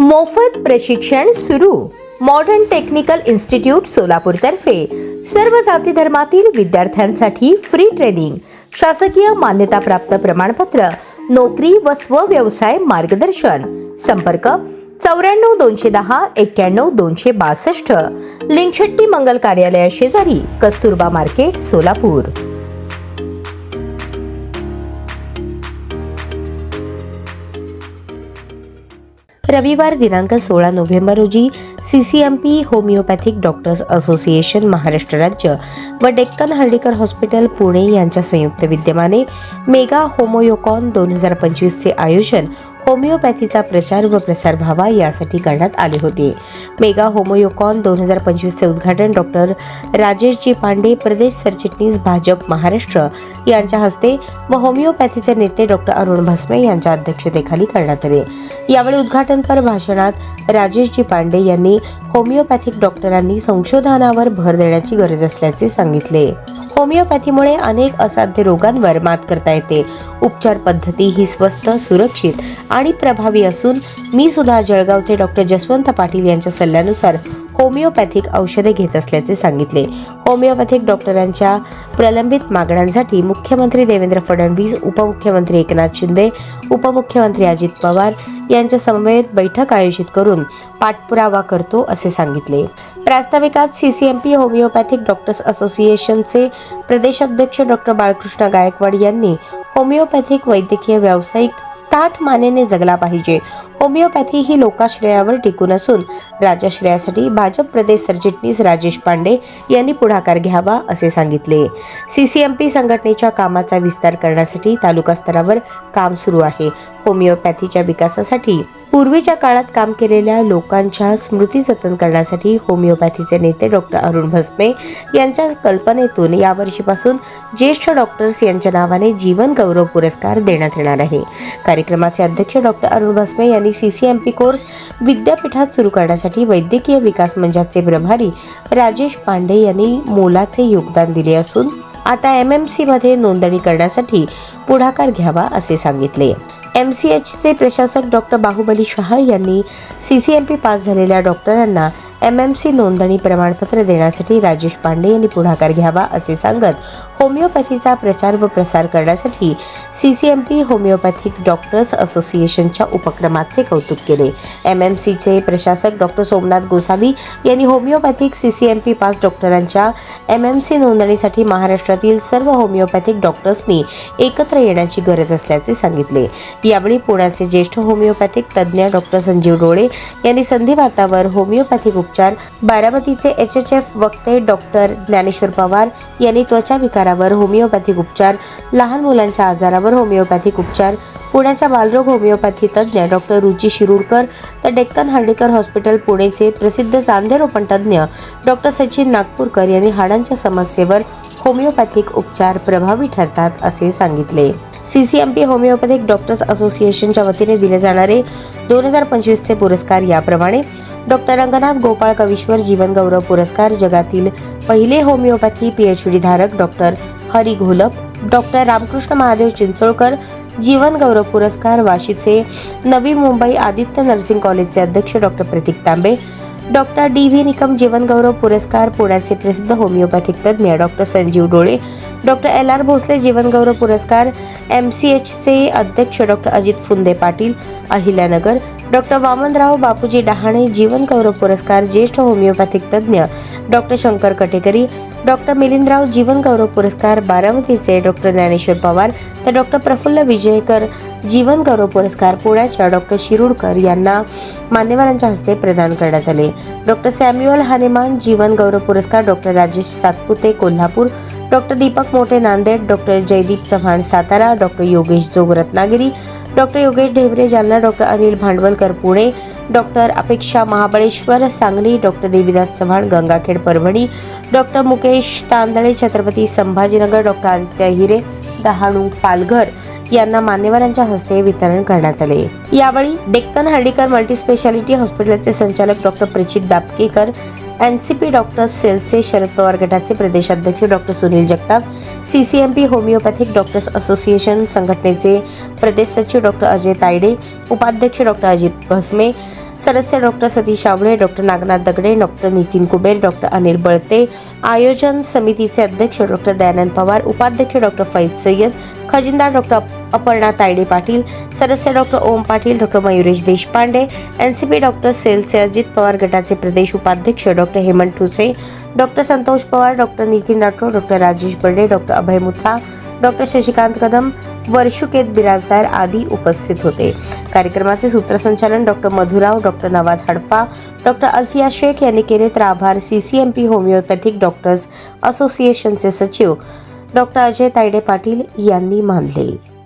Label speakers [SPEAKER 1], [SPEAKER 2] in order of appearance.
[SPEAKER 1] मोफत प्रशिक्षण सुरू. मॉडर्न टेक्निकल इन्स्टिट्यूट सोलापूरतर्फे सर्व जाती धर्मातील विद्यार्थ्यांसाठी फ्री ट्रेनिंग शासकीय मान्यताप्राप्त प्रमाणपत्र नोकरी व स्वव्यवसाय मार्गदर्शन. संपर्क चौऱ्याण्णव दोनशे दहा एक्क्याण्णव दोनशे बासष्ट. लिंगशेट्टी मंगल कार्यालया शेजारी कस्तुरबा मार्केट सोलापूर. रविवार दिनांक सोळा नोव्हेंबर रोजी C C M P homeopathic doctors association Maharashtra राज्य व डेक्कन हर्डीकर हॉस्पिटल पुणे यांच्या संयुक्त विद्यमाने मेगा होमोयोकॉन दोन हजार पंचवीसचे आयोजन होमिओपॅथीचा प्रचार व प्रसार व्हावा यासाठी करण्यात आले होते. मेगा होमोयोकॉन दोन हजार पंचवीसचे उद्घाटन डॉक्टर राजेशजी पांडे प्रदेश सरचिटणीस भाजप महाराष्ट्र यांच्या हस्ते व होमिओपॅथीचे नेते डॉक्टर अरुण भस्मे यांच्या अध्यक्षतेखाली करण्यात आले. यावेळी उद्घाटनपर भाषणात राजेशजी पांडे यांनी होमिओपॅथिक डॉक्टरांनी संशोधनावर भर देण्याची गरज असल्याचे सांगितले. होमिओपॅथीमुळे अनेक असाध्य रोगांवर मात करता येते. उपचार पद्धती ही स्वस्त सुरक्षित आणि प्रभावी असून मी सुद्धा जळगावचे डॉक्टर जसवंत पाटील यांच्या सल्ल्यानुसार होमिओपॅथिक औषधे घेत असल्याचे सांगितले. होमिओपॅथिक डॉक्टरांच्या प्रलंबित मागण्यांसाठी मुख्यमंत्री देवेंद्र फडणवीस उपमुख्यमंत्री एकनाथ शिंदे उपमुख्यमंत्री अजित पवार यांच्या समवेत बैठक आयोजित करून पाठपुरावा करतो असे सांगितले. प्रास्ताविकात सीसीएमपी होमिओपॅथिक डॉक्टर्स असोसिएशनचे प्रदेशाध्यक्ष डॉक्टर बाळकृष्ण गायकवाड यांनी होमिओपॅथिक वैद्यकीय व्यावसायिक ताठ मानेने जगला पाहिजे. होमिओपॅथी ही लोकाश्रयावर टिकून असून राजाश्रयासाठी भाजप प्रदेश सरचिटणीस राजेश पांडे यांनी पुढाकार घ्यावा असे सांगितले. सीसीएमपी संघटनेच्या कामाचा विस्तार करण्यासाठी तालुका स्तरावर काम सुरू आहे. होमिओपॅथीच्या विकासासाठी पूर्वीच्या काळात काम केलेल्या लोकांच्या स्मृती जतन करण्यासाठी होमिओपॅथीचे नेते डॉक्टर अरुण भस्मे यांच्या कल्पनेतून यावर्षीपासून ज्येष्ठ डॉक्टर्स यांच्या नावाने जीवन गौरव पुरस्कार देण्यात येणार आहे. कार्यक्रमाचे अध्यक्ष डॉक्टर अरुण भस्मे यांनी C C M P course विद्यापीठात सुरू करण्यासाठी वैद्यकीय विकास मंचाचे प्रभारी राजेश पांडे यांनी मोलाचे योगदान दिले असून आता एम एम सी मध्ये नोंदणी करण्यासाठी पुढाकार घ्यावा असे सांगितले. एम सी एचचे प्रशासक डॉक्टर बाहुबली शहा यांनी C C M P pass झालेल्या डॉक्टरांना एम एम सी नोंदणी प्रमाणपत्र देण्यासाठी राजेश पांडे यांनी पुढाकार घ्यावा असे सांगत होमिओपॅथीचा प्रचार व प्रसार करण्यासाठी C C M P homeopathic doctors असोसिएशनच्या उपक्रमाचे कौतुक केले. एम एम सीचे प्रशासक डॉक्टर सोमनाथ गोसावी यांनी homeopathic C C M P pass डॉक्टरांच्या एम एम सी नोंदणीसाठी महाराष्ट्रातील सर्व होमिओपॅथिक डॉक्टर्सनी एकत्र येण्याची गरज असल्याचे सांगितले. यावेळी पुण्याचे ज्येष्ठ होमिओपॅथिक तज्ज्ञ डॉक्टर संजीव डोळे यांनी संधिवातावर होमिओपॅथिक उपचार बारामतीचे एच एच एफ वक्ते डॉक्टर ज्ञानेश्वर पवार यांनी त्वचा विकारावर होमिओपॅथिक उपचार लहान मुलांच्या आजारावर होमिओपॅथिक उपचार. पुण्याच्या बालरोग होमिओपॅथी तज्ज्ञ डॉक्टर रुची शिरूरकर तर डेक्कन हर्डीकर हॉस्पिटल पुणेचे प्रसिद्ध सांधेरोपण तज्ज्ञ डॉक्टर सचिन नागपूरकर यांनी हाडांच्या समस्येवर होमिओपॅथिक उपचार प्रभावी ठरतात असे सांगितले. C C M P homeopathic doctors असोसिएशनच्या वतीने दिले जाणारे दोन हजार पंचवीसचे पुरस्कार याप्रमाणे डॉक्टर रंगनाथ गोपाळ कवीश्वर जीवनगौरव पुरस्कार जगातील पहिले होमिओपॅथी पीएचडी धारक डॉक्टर हरी घोलप डॉक्टर रामकृष्ण महादेव चिंचोळकर जीवन गौरव पुरस्कार वाशीचे नवी मुंबई आदित्य नर्सिंग कॉलेजचे अध्यक्ष doctor Pratik Tambe doctor D V Nikam जीवन गौरव पुरस्कार पुण्याचे प्रसिद्ध होमिओपॅथिक तज्ज्ञ doctor Sanjeev Dole doctor L R Bhosale जीवन गौरव पुरस्कार एम सी एचचे अध्यक्ष डॉक्टर अजित फुंदे पाटील अहिल्यानगर डॉक्टर वामनराव बापूजी डहाणे जीवन गौरव पुरस्कार ज्येष्ठ होमिओपॅथिक तज्ज्ञ डॉक्टर शंकर कटेकरी डॉक्टर मिलिंदराव जीवनगौरव पुरस्कार बारामतीचे डॉक्टर ज्ञानेश्वर पवार तर डॉक्टर प्रफुल्ल विजयकर जीवन गौरव पुरस्कार पुण्याच्या डॉक्टर शिरूडकर यांना मान्यवरांच्या हस्ते प्रदान करण्यात आले. डॉक्टर सॅम्युअल हनेमान जीवन गौरव पुरस्कार doctor Rajesh Satpute Kolhapur doctor Deepak Mothe Nanded doctor Jaydeep Chavan Satara doctor Yogesh Jog Ratnagiri doctor Yogesh Dhebare Jalna doctor Anil Bhandwalkar Pune doctor Apeksha Mahabaleshwar Sangli doctor Devidas Chavan Gangakhed Parbhani doctor Mukesh Tandale Chhatrapati Sambhajinagar doctor Aditya Hire Dahanu Palghar यांना मान्यवरांच्या हस्ते वितरण करण्यात आले. यावेळी Deccan Hardikar multispeciality हॉस्पिटलचे संचालक doctor Prachit Dapkekar NCP doctor सेलचे शरद पवार गटाचे प्रदेशाध्यक्ष doctor Sunil Jagtap CCMP homeopathic doctors association संघटनेचे प्रदेश सचिव डॉक्टर अजय तायडे उपाध्यक्ष डॉक्टर अजित भस्मे सदस्य doctor Satish Awale doctor Nagnath Dagade doctor Nitin Kuber doctor Anil Balte आयोजन समितीचे अध्यक्ष डॉक्टर दयानंद पवार उपाध्यक्ष डॉक्टर फैज सय्यद खजिनदार डॉक्टर अपर्णा तायडे पाटील सदस्य doctor Om Patil doctor Mayuresh Deshpande NCP doctor सेलचे अजित पवार गटाचे प्रदेश उपाध्यक्ष doctor Hemant Thuse doctor Santosh Pawar doctor Nitin Rathod doctor Rajesh Barde doctor Abhay Mutha doctor Shashikant Kadam Varshuket Birajdar आदी उपस्थित होते. कार्यक्रमाचे सूत्रसंचालन doctor Madhurao doctor Nawaz Hadpha doctor Alfiya Shaikh यांनी केले तर आभार. C C M P homeopathic doctors असोसिएशनचे सचिव डॉक्टर अजय तायडे पाटील यांनी मानले.